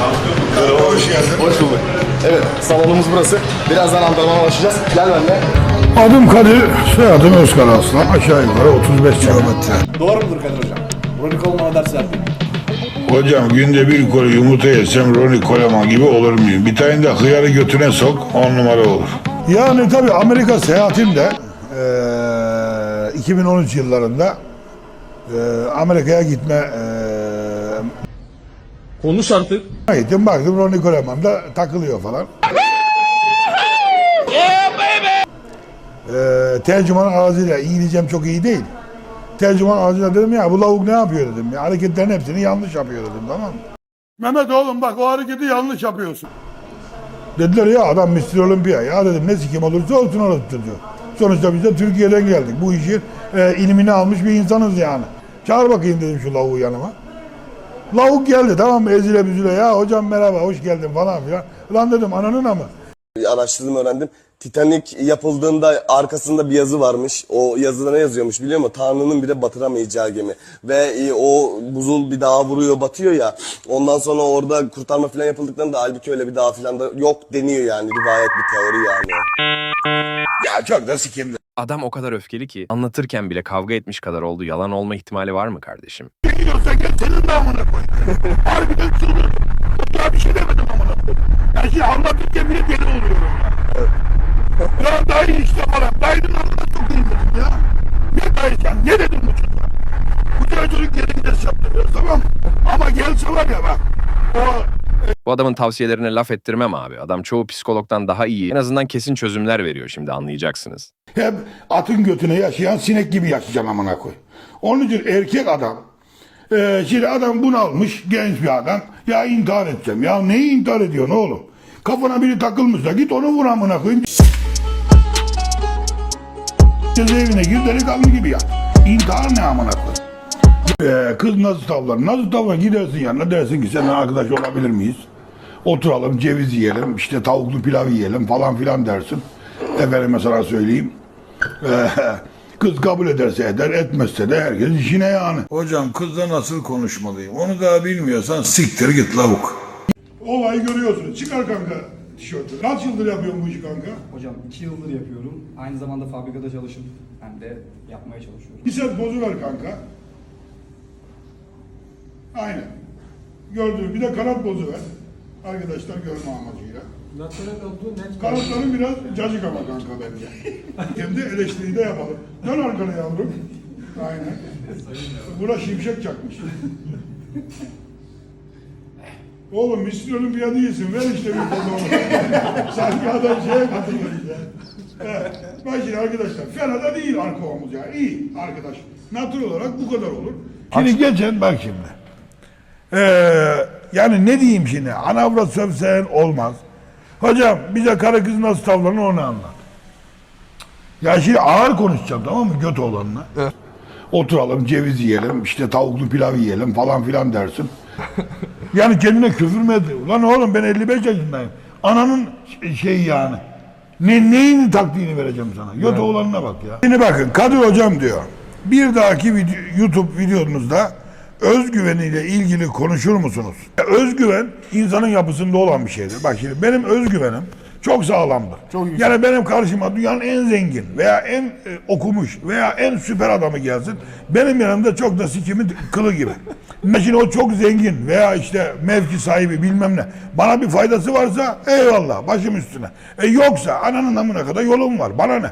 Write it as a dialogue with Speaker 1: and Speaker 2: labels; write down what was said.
Speaker 1: Merhaba, hoş geldin.
Speaker 2: Hoş bulduk. Evet, salonumuz burası. Birazdan antrenmana başlayacağız. Gel benimle.
Speaker 1: Adım Kadir, soyadım Özkar Aslan. Aşağı yukarı 35 kilometre.
Speaker 2: Doğru mudur Kadir Hocam? Ronik olmama ders verdim.
Speaker 1: Hocam günde bir koli yumurta yesem Ronnie Coleman gibi olur muyum? Bir tane de hıyarı götüne sok, on numara olur. Yani tabii Amerika seyahatimde eee 2013 yıllarında eee, Amerika'ya gitme eee
Speaker 3: Konuş artık.
Speaker 1: gittim baktım Ronnie Coleman da takılıyor falan. Eee tercüman ağzıyla İngilizcem çok iyi değil. Tercüman ağzıyla dedim ya bu lavuk ne yapıyor dedim. Ya, hareketlerin hepsini yanlış yapıyor dedim tamam mı? Mehmet oğlum bak o hareketi yanlış yapıyorsun. Dediler ya adam Mr. Olympia. Ya dedim ne sikim olursa olsun orası diyor. Sonuçta biz de Türkiye'den geldik. Bu işin e, ilmini almış bir insanız yani. Çağır bakayım dedim şu lavuğu yanıma. Lavuk geldi tamam mı ezile büzüle ya hocam merhaba hoş geldin falan filan. Lan dedim ananın ama.
Speaker 4: araştırdım öğrendim. Titanic yapıldığında arkasında bir yazı varmış. O yazıda ne yazıyormuş biliyor musun? Tanrı'nın bile batıramayacağı gemi. Ve e, o buzul bir dağa vuruyor batıyor ya. Ondan sonra orada kurtarma falan yapıldıklarında halbuki öyle bir dağ falan da yok deniyor yani. Rivayet bir teori yani.
Speaker 1: Ya çok da sikimdi.
Speaker 5: Adam o kadar öfkeli ki anlatırken bile kavga etmiş kadar oldu. Yalan olma ihtimali var mı kardeşim?
Speaker 1: Gidiyorsan gel senin de amına koy. Harbiden çıldırdım. Daha bir şey demedim amına koy. Ben şimdi anlatırken bile deli oluyorum ya. Ya dayı işte falan. Dayının anına sokayım dedim ya. Ne dayı sen? Ne dedim
Speaker 5: Adamın tavsiyelerine laf ettirmem abi. Adam çoğu psikologdan daha iyi. En azından kesin çözümler veriyor şimdi anlayacaksınız.
Speaker 1: hep atın götüne yaşayan sinek gibi yaşayacağım amına koy. Onun için erkek adam e, şimdi adam bunalmış genç bir adam ya intihar edeceğim. Ya neyi intihar ediyorsun oğlum? Kafana biri takılmışsa git onu vur amına koyayım. Cezaevine gir delikanlı gibi yat. İntihar ne amına koy? Ee, kız nasıl tavlar? Nasıl tavlar? Gidersin yanına dersin ki seninle arkadaş olabilir miyiz? Oturalım ceviz yiyelim, işte tavuklu pilav yiyelim falan filan dersin. Efendime sana söyleyeyim. Ee, kız kabul ederse eder, etmezse de herkes işine yani. Hocam kızla nasıl konuşmalıyım? Onu daha bilmiyorsan siktir git lavuk. Olayı görüyorsunuz. Çıkar kanka tişörtü. Kaç yıldır yapıyorsun bu işi kanka?
Speaker 6: Hocam iki yıldır yapıyorum. Aynı zamanda fabrikada çalışıp hem de yapmaya çalışıyorum.
Speaker 1: Bir set bozu ver kanka. Aynen. Gördüğün bir de kanat bozu ver. Arkadaşlar görme amacıyla. Kanatların biraz cacık ama kanka bence. Kendi eleştiriyi de yapalım. Dön arkana yavrum. Aynen. Buna şimşek çakmış. Oğlum Mr. Olympia değilsin. Ver işte bir fotoğrafı. Sanki adam şeye katılıyor işte. Evet. Bak şimdi arkadaşlar fena da değil arka omuz ya. İyi arkadaş. Natural olarak bu kadar olur. Şimdi geçen bak şimdi. Ee, yani ne diyeyim şimdi? Anavrat sövsen olmaz. Hocam bize karı kız nasıl tavlanır onu anlat. Ya şimdi ağır konuşacağım tamam mı göt olanına. Oturalım ceviz yiyelim işte tavuklu pilav yiyelim falan filan dersin. yani kendine küfür mü ediyor? Lan oğlum ben 55 yaşındayım. Ananın şeyi yani. Ne, neyin taktiğini vereceğim sana? Göt oğlanına bak ya. Şimdi bakın Kadir hocam diyor. Bir dahaki video, YouTube videonuzda özgüveniyle ilgili konuşur musunuz? Ya Özgüven insanın yapısında olan bir şeydir. Bak şimdi benim özgüvenim çok sağlamdır. yani benim karşıma dünyanın en zengin veya en e, okumuş veya en süper adamı gelsin. Benim yanımda çok da sikimin kılı gibi. Şimdi o çok zengin veya işte mevki sahibi bilmem ne. Bana bir faydası varsa eyvallah başım üstüne. E yoksa ananın amına kadar yolum var. Bana ne?